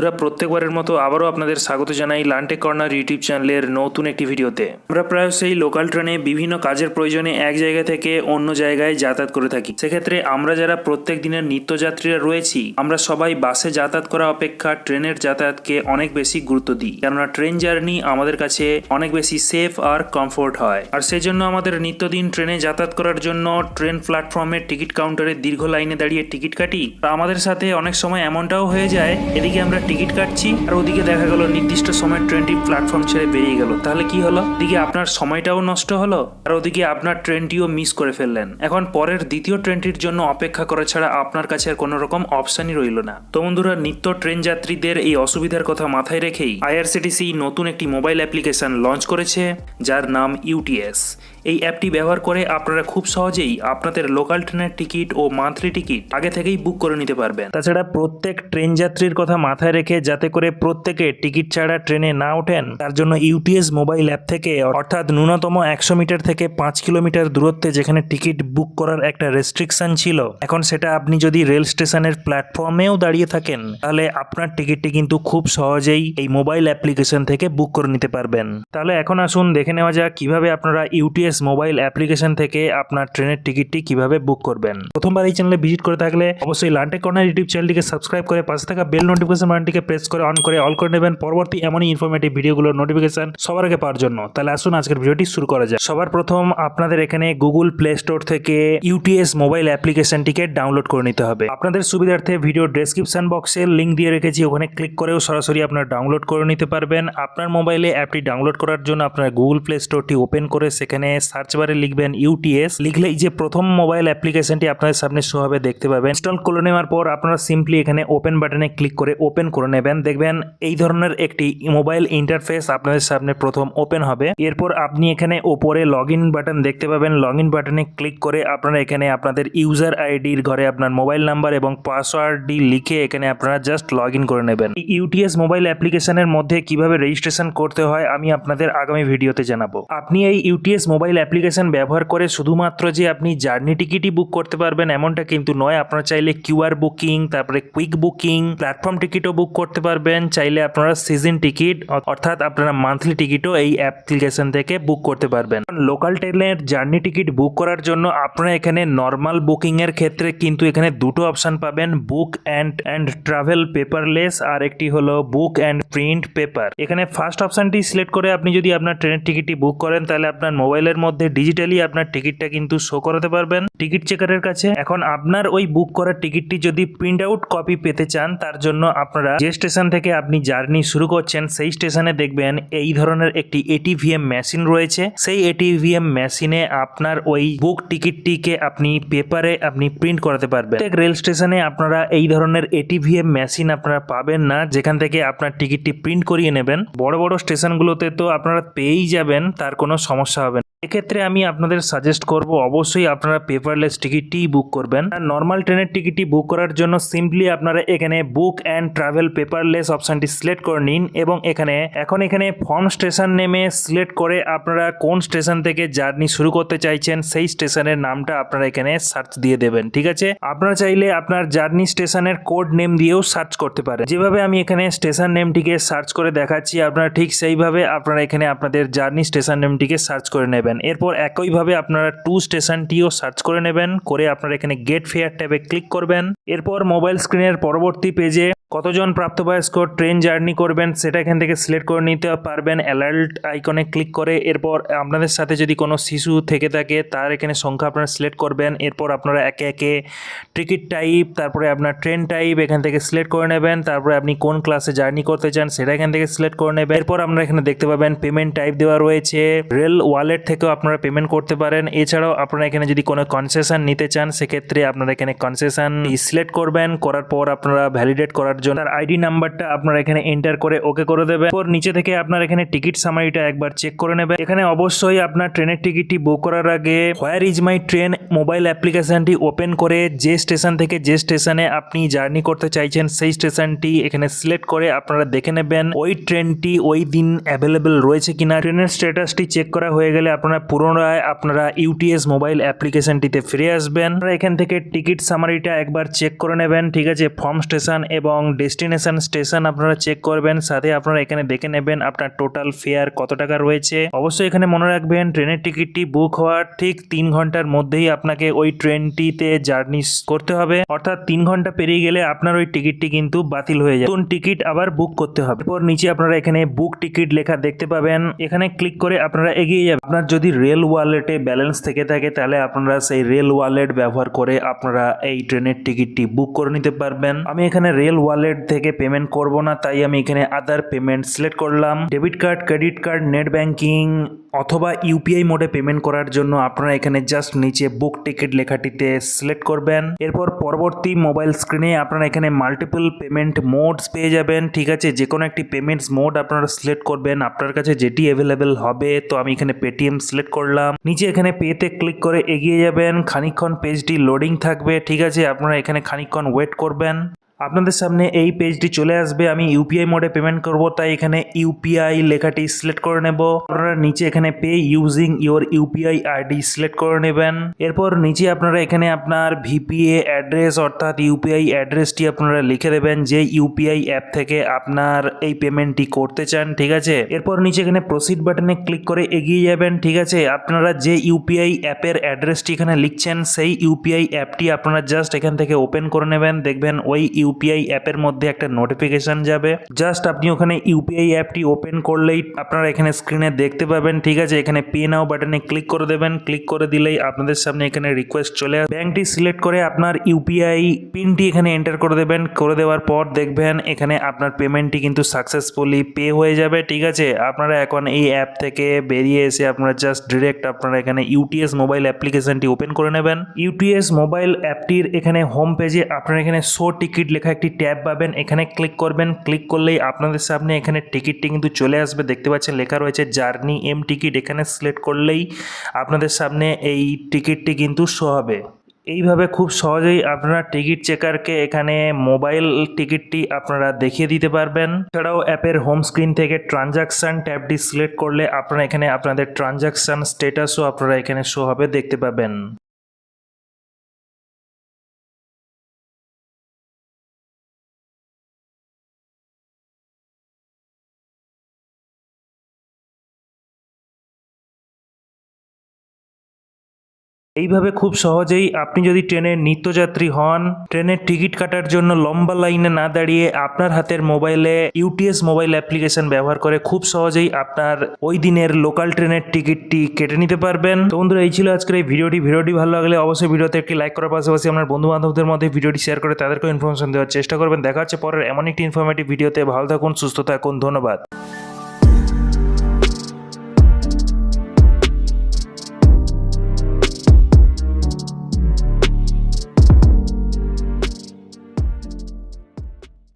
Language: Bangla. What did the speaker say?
বন্ধুরা, প্রত্যেকবারের মতো আবারও আপনাদের স্বাগত জানাই লান্টে কর্নার ইউটিউব চ্যানেলের নতুন একটি ভিডিওতে। আমরা প্রায় সেই লোকাল ট্রেনে বিভিন্ন কাজের প্রয়োজনে এক জায়গা থেকে অন্য জায়গায় যাতায়াত করে থাকি। সেক্ষেত্রে আমরা যারা প্রত্যেক দিনের নিত্যযাত্রীরা রয়েছি, আমরা সবাই বাসে যাতায়াত করা অপেক্ষা ট্রেনের যাতায়াতকে অনেক বেশি গুরুত্ব দিই। কেননা, ট্রেন জার্নি আমাদের কাছে অনেক বেশি সেফ আর কমফোর্ট হয়। আর সেই জন্য আমাদের নিত্যদিন ট্রেনে যাতায়াত করার জন্য ট্রেন প্ল্যাটফর্মের টিকিট কাউন্টারে দীর্ঘ লাইনে দাঁড়িয়ে টিকিট কাটি। আমাদের সাথে অনেক সময় এমনটাও হয়ে যায়, এদিকে আমরা টিকিট কাটছি আর ওদিকে দেখা গেল নির্দিষ্ট সময় ট্রেনটি প্ল্যাটফর্ম ছেড়ে বেরিয়ে গেল। তাহলে কি হলো? এদিকে আপনার সময়টাও নষ্ট হলো আর ওদিকে আপনার ট্রেনটিও মিস করে ফেললেন। এখন পরের দ্বিতীয় ট্রেনটির জন্য অপেক্ষা করা ছাড়া আপনার কাছে আর কোনো রকম অপশনই রইল না। তো বন্ধুরা, নিত্য ট্রেন যাত্রীদের এই অসুবিধার কথা মাথায় রেখেই আইআরসিটিসি নতুন একটি মোবাইল অ্যাপ্লিকেশন লঞ্চ করেছে, যার নাম ইউটিএস এই অ্যাপটি ব্যবহার করে আপনারা খুব সহজেই আপনাদের লোকাল ট্রেনের টিকিট ও মান্থলি টিকিট আগে থেকেই বুক করে নিতে পারবেন। তাছাড়া প্রত্যেক ট্রেন যাত্রীর কথা মাথায় রেখে যাতে করে প্রত্যেকে টিকিট ছাড়া ট্রেনে না ওঠেন, তার জন্য ইউটিএস মোবাইল অ্যাপ থেকে, অর্থাৎ ন্যূনতম একশো মিটার থেকে পাঁচ কিলোমিটার দূরত্বে যেখানে টিকিট বুক করার একটা রেস্ট্রিকশন ছিল, এখন সেটা আপনি যদি রেল স্টেশনের প্ল্যাটফর্মেও দাঁড়িয়ে থাকেন, তাহলে আপনার টিকিটটি কিন্তু খুব সহজেই এই মোবাইল অ্যাপ্লিকেশন থেকে বুক করে নিতে পারবেন। তাহলে এখন আসুন দেখে নেওয়া যাক কীভাবে আপনারা ইউটিএস মোবাইল অ্যাপ্লিকেশন থেকে আপনার ট্রেনের টিকিটটি কীভাবে বুক করবেন। প্রথমবার এই চ্যানেলে ভিজিট করে থাকলে অবশ্যই লান্টে কর্নার ইউটিউব চ্যানেলটিকে সাবস্ক্রাইব করে পাশে থাকা বেল নোটিফিকেশন বাটনটিকে প্রেস করে অন করে অল করে নেবেন। পরবর্তী এমনই ইনফরমেটিভ ভিডিওগুলোর নোটিফিকেশন সবার আগে পাওয়ার জন্য। তাহলে আসুন আজকের ভিডিওটি শুরু করা যায় সবার প্রথম আপনাদের এখানে গুগল প্লে স্টোর থেকে ইউটিএস মোবাইল অ্যাপ্লিকেশনটিকে ডাউনলোড করে নিতে হবে। আপনাদের সুবিধার্থে ভিডিও ডেসক্রিপশন বক্সে লিঙ্ক দিয়ে রেখেছি। ওখানে ক্লিক করেও সরাসরি আপনার ডাউনলোড করে নিতে পারবেন। আপনার মোবাইলে অ্যাপটি ডাউনলোড করার জন্য আপনার গুগল প্লে স্টোরটি ওপেন করে সেখানে সার্চ বারে লিখবেন ইউটিএস লিখলেই যে প্রথম মোবাইল অ্যাপ্লিকেশনটি আপনাদের সামনে শো হবে, দেখতে পাবেন। ইনস্টল করে নেওয়ার পর আপনারা সিম্পলি এখানে ওপেন বাটনে ক্লিক করে ওপেন করে নেবেন। দেখবেন এই ধরনের একটি মোবাইল ইন্টারফেস আপনাদের সামনে প্রথম ওপেন হবে। এরপর আপনি এখানে ওপরে লগ বাটন দেখতে পাবেন। লগ বাটনে ক্লিক করে আপনারা এখানে আপনাদের ইউজার আইডির ঘরে আপনার মোবাইল নাম্বার এবং পাসওয়ার্ডটি লিখে এখানে আপনারা জাস্ট লগ করে নেবেন। ইউটিএস মোবাইল অ্যাপ্লিকেশনের মধ্যে কীভাবে রেজিস্ট্রেশন করতে হয় আমি আপনাদের আগামী ভিডিওতে জানাব। আপনি এই ইউটিএস মোবাইল অ্যাপ্লিকেশন ব্যবহার করে শুধুমাত্র যে আপনি জার্নি টিকিটই বুক করতে পারবেন এমনটা কিন্তু নয়। আপনারা চাইলে কিউআর বুকিং তারপরে কুইক বুকিং প্ল্যাটফর্ম টিকিটও বুক করতে পারবেন, চাইলে আপনারা সিজন টিকিট অর্থাৎ আপনারা মান্থলি টিকিটও এই অ্যাপ্লিকেশন থেকে বুক করতে পারবেন। লোকাল ট্রেনের জার্নি টিকিট বুক করার জন্য আপনারা এখানে নর্মাল বুকিং এর ক্ষেত্রে কিন্তু এখানে দুটো অপশন পাবেন book and and travel paperless আর একটি হলো বুক অ্যান্ড প্রিন্ট পেপার এখানে ফার্স্ট অপশনটি সিলেক্ট করে আপনি যদি আপনার ট্রেনের টিকিটটি বুক করেন, তাহলে আপনার মোবাইলের মধ্যে ডিজিটালি আপনার টিকিটটা কিন্তু শো করাতে পারবেন। টিকিট চেকারের কাছে। এখন আপনার ওই বুক করার টিকিটটি যদি প্রিন্ট আউট কপি পেতে চান, তার জন্য আপনারা যে স্টেশন থেকে আপনি জার্নি শুরু করছেন, সেই স্টেশনে দেখবেন এই ধরনের একটি এটিভিএম মেশিন রয়েছে। সেই এটিভিএম মেশিনে আপনার ওই বুক টিকিটটিকে আপনি পেপারে আপনি প্রিন্ট করাতে পারবেন। প্রত্যেক রেল স্টেশনে আপনারা এই ধরনের এটিভিএম মেশিন আপনারা পাবেন না। যেখান থেকে আপনার টিকিটটি প্রিন্ট করিয়ে নেবেন। বড় বড় স্টেশনগুলোতে তো আপনারা পেয়েই যাবেন, তার কোনো সমস্যা হবে না। এক্ষেত্রে আমি আপনাদের সাজেস্ট করব, অবশ্যই আপনারা পেপারলেস টিকিটটিই বুক করবেন। আর নর্মাল ট্রেনের টিকিটটি বুক করার জন্য সিম্পলি আপনারা এখানে বুক অ্যান্ড ট্রাভেল পেপারলেস অপশানটি সিলেক্ট করে নিন এবং এখানে, এখন এখানে ফর্ম স্টেশন নেমে সিলেক্ট করে আপনারা কোন স্টেশন থেকে জার্নি শুরু করতে চাইছেন, সেই স্টেশনের নামটা আপনারা এখানে সার্চ দিয়ে দেবেন, ঠিক আছে? আপনারা চাইলে আপনার জার্নি স্টেশনের কোড নেম দিয়েও সার্চ করতে পারেন। যেভাবে আমি এখানে স্টেশন নেমটিকে সার্চ করে দেখাচ্ছি, আপনারা ঠিক সেইভাবে আপনারা এখানে আপনাদের জার্নি স্টেশন নেমটিকে সার্চ করে নেবেন। এরপর একইভাবে আপনারা টু স্টেশনটিও সার্চ করে নেবেন, করে আপনারা এখানে গেট ফেয়ার ট্যাবে ক্লিক করবেন। এরপর মোবাইল স্ক্রিনের পরবর্তী পেজে কতজন প্রাপ্তবয়স্ক ট্রেন জার্নি করবেন সেটা এখান থেকে সিলেক্ট করে নিতে পারবেন। অ্যালার্ট আইকনে ক্লিক করে এরপর আপনাদের সাথে যদি কোনো শিশু থেকে থাকে, তার এখানে সংখ্যা আপনারা সিলেক্ট করবেন। এরপর আপনারা একে একে টিকিট টাইপ, তারপরে আপনার ট্রেন টাইপ এখান থেকে সিলেক্ট করে নেবেন। তারপরে আপনি কোন ক্লাসে জার্নি করতে চান সেটা এখান থেকে সিলেক্ট করে নেবেন। এরপর আপনারা এখানে দেখতে পাবেন পেমেন্ট টাইপ দেওয়া রয়েছে। রেল ওয়ালেট থেকেও আপনারা পেমেন্ট করতে পারেন। এছাড়াও আপনারা এখানে যদি কোনো কনসেশন নিতে চান, সেক্ষেত্রে আপনারা এখানে কনসেশন সিলেক্ট করবেন। করার পর আপনারা ভ্যালিডেট করার জন্য তার আইডি নাম্বারটা আপনারা এখানে এন্টার করে ওকে করে দেবেন। এরপর নিচে থেকে আপনার এখানে টিকিট সামারিটা একবার চেক করে নেবেন। এখানে অবশ্যই আপনার ট্রেনের টিকিটটি বুক করার আগে where is my train mobile অ্যাপ্লিকেশনটি ওপেন করে যে স্টেশন থেকে যে স্টেশনে আপনি জার্নি করতে চাইছেন, সেই স্টেশনটি এখানে সিলেক্ট করে আপনারা দেখে নেবেন ওই ট্রেনটি ওই দিন অ্যাভেলেবেল রয়েছে কিনা। ট্রেনের স্ট্যাটাসটি চেক করা হয়ে গেলে আপনারা পুনরায় আপনারা ইউটিএস মোবাইল অ্যাপ্লিকেশনটিতে ফিরে আসবেন। আপনারা এখান থেকে টিকিট সামারিটা একবার চেক করে নেবেন। ঠিক আছে ফর্ম স্টেশন এবং ডেস্টিনেশন স্টেশন আপনারা চেক করবেন, সাথে আপনারা এখানে দেখে নেবেন আপনার টোটাল ফেয়ার কত টাকা রয়েছে। অবশ্যই এখানে মনে রাখবেন ট্রেনের টিকিটটি বুক হওয়ার ঠিক তিন ঘণ্টার মধ্যেই আপনাকে ওই ট্রেনটিতে জার্নি করতে হবে। অর্থাৎ তিন ঘণ্টা পেরিয়ে গেলে আপনার ওই টিকিটটি কিন্তু বাতিল হয়ে যায় নতুন টিকিট আবার বুক করতে হবে। এরপর নিচে আপনারা এখানে বুক টিকিট লেখা দেখতে পাবেন। এখানে ক্লিক করে আপনারা এগিয়ে যাবেন। আপনার যদি রেল ওয়ালেটে ব্যালেন্স থেকে থাকে, তাহলে আপনারা সেই রেল ওয়ালেট ব্যবহার করে আপনারা এই ট্রেনের টিকিটটি বুক করে নিতে পারবেন। আমি এখানে রেল ওয়ালেট থেকে পেমেন্ট করব না, তাই আমি এখানে আদার পেমেন্ট সিলেক্ট করলাম। Debit card credit card net banking অথবা ইউপিআই মোডে পেমেন্ট করার জন্য আপনারা এখানে জাস্ট নিচে বুক টিকিট লেখাটিতে সিলেক্ট করবেন। এরপর পরবর্তী মোবাইল স্ক্রিনে আপনারা এখানে মাল্টিপল পেমেন্ট মোডস পেয়ে যাবেন, ঠিক আছে? যে কোনো একটি পেমেন্টস মোড আপনারা সিলেক্ট করবেন, আপনার কাছে যেটি অ্যাভেলেবেল হবে, তো আমি এখানে পেটিএম সিলেক্ট করলাম। নিচে এখানে পেতে ক্লিক করে এগিয়ে যাবেন, খানিকক্ষণ পেজটি লোডিং থাকবে, ঠিক আছে? আপনারা এখানে খানিকক্ষণ ওয়েট করবেন। আপনাদের সামনে এই পেজটি চলে আসবে। আমি ইউপিআই মোডে পেমেন্ট করব, তাই এখানে ইউপিআই লেখাটি সিলেক্ট করে নেব। আপনারা নিচে এখানে pay using your UPI ID select করে নেবেন। এরপর নিচে আপনারা এখানে আপনার ভিপিএ অ্যাড্রেস অর্থাৎ ইউপিআই অ্যাড্রেসটি আপনারা লিখে দেবেন, যে ইউপিআই অ্যাপ থেকে আপনার এই পেমেন্টটি করতে চান, ঠিক আছে? এরপর নিচে এখানে প্রসিড বাটনে ক্লিক করে এগিয়ে যাবেন, ঠিক আছে? আপনারা যে ইউপিআই অ্যাপের অ্যাড্রেসটি এখানে লিখছেন, সেই ইউপিআই অ্যাপটি আপনারা জাস্ট এখান থেকে ওপেন করে নেবেন। দেখবেন ওই ইউপিআই অ্যাপের মধ্যে একটা নোটিফিকেশন যাবে। জাস্ট আপনি ওখানে ইউপিআই অ্যাপটি ওপেন করলেই আপনারা এখানে স্ক্রিনে দেখতে পাবেন। ঠিক আছে, এখানে পে নাও বাটনে ক্লিক করে দেবেন। ক্লিক করে দিলেই আপনাদের সামনে এখানে রিকোয়েস্ট চলে আসবে। ব্যাংকটি সিলেক্ট করে আপনার ইউপিআই পিনটি এখানে এন্টার করে দেবেন। করে দেওয়ার পর দেখবেন এখানে আপনার পেমেন্টটি কিন্তু সাকসেসফুলি পে হয়ে যাবে। ঠিক আছে, আপনারা এখন এই অ্যাপ থেকে বেরিয়ে এসে আপনারা জাস্ট ডিরেক্ট আপনারা এখানে ইউটিএস মোবাইল অ্যাপ্লিকেশনটি ওপেন করে নেবেন। ইউটিএস মোবাইল অ্যাপটির এখানে হোম পেজে আপনারা এখানে শো টিকিট লেখা একটি ট্যাব পাবেন, এখানে ক্লিক করবেন ক্লিক করলেই আপনাদের সামনে এখানে টিকিটটি কিন্তু চলে আসবে। দেখতে পাচ্ছেন লেখা রয়েছে জার্নি এম টিকিট এখানে সিলেক্ট করলেই আপনাদের সামনে এই টিকিটটি কিন্তু শো হবে। এইভাবে খুব সহজেই আপনারা টিকিট চেকারকে এখানে মোবাইল টিকিটটি আপনারা দেখিয়ে দিতে পারবেন। এছাড়াও অ্যাপের হোম স্ক্রিন থেকে ট্রানজাকশান ট্যাবটি সিলেক্ট করলে আপনারা এখানে আপনাদের ট্রানজাকশান স্টেটাসও আপনারা এখানে শো হবে, দেখতে পাবেন। এইভাবে খুব সহজেই আপনি যদি ট্রেনের নিত্যযাত্রী হন, ট্রেনের টিকিট কাটার জন্য লম্বা লাইনে না দাঁড়িয়ে আপনার হাতের মোবাইলে ইউটিএস মোবাইল অ্যাপ্লিকেশন ব্যবহার করে খুব সহজেই আপনার ওই দিনের লোকাল ট্রেনের টিকিটটি কেটে নিতে পারবেন। তো বন্ধুরা, এই ছিল আজকের এই ভিডিওটি। ভিডিওটি ভালো লাগলে অবশ্যই ভিডিওতে একটি লাইক করার পাশাপাশি আপনার বন্ধু বান্ধবদের মধ্যে ভিডিওটি শেয়ার করে তাদেরকেও ইনফরমেশন দেওয়ার চেষ্টা করবেন। দেখা হচ্ছে পরের এমন একটি ইনফরমেটিভ ভিডিওতে। ভালো থাকুন, সুস্থ থাকুন, ধন্যবাদ।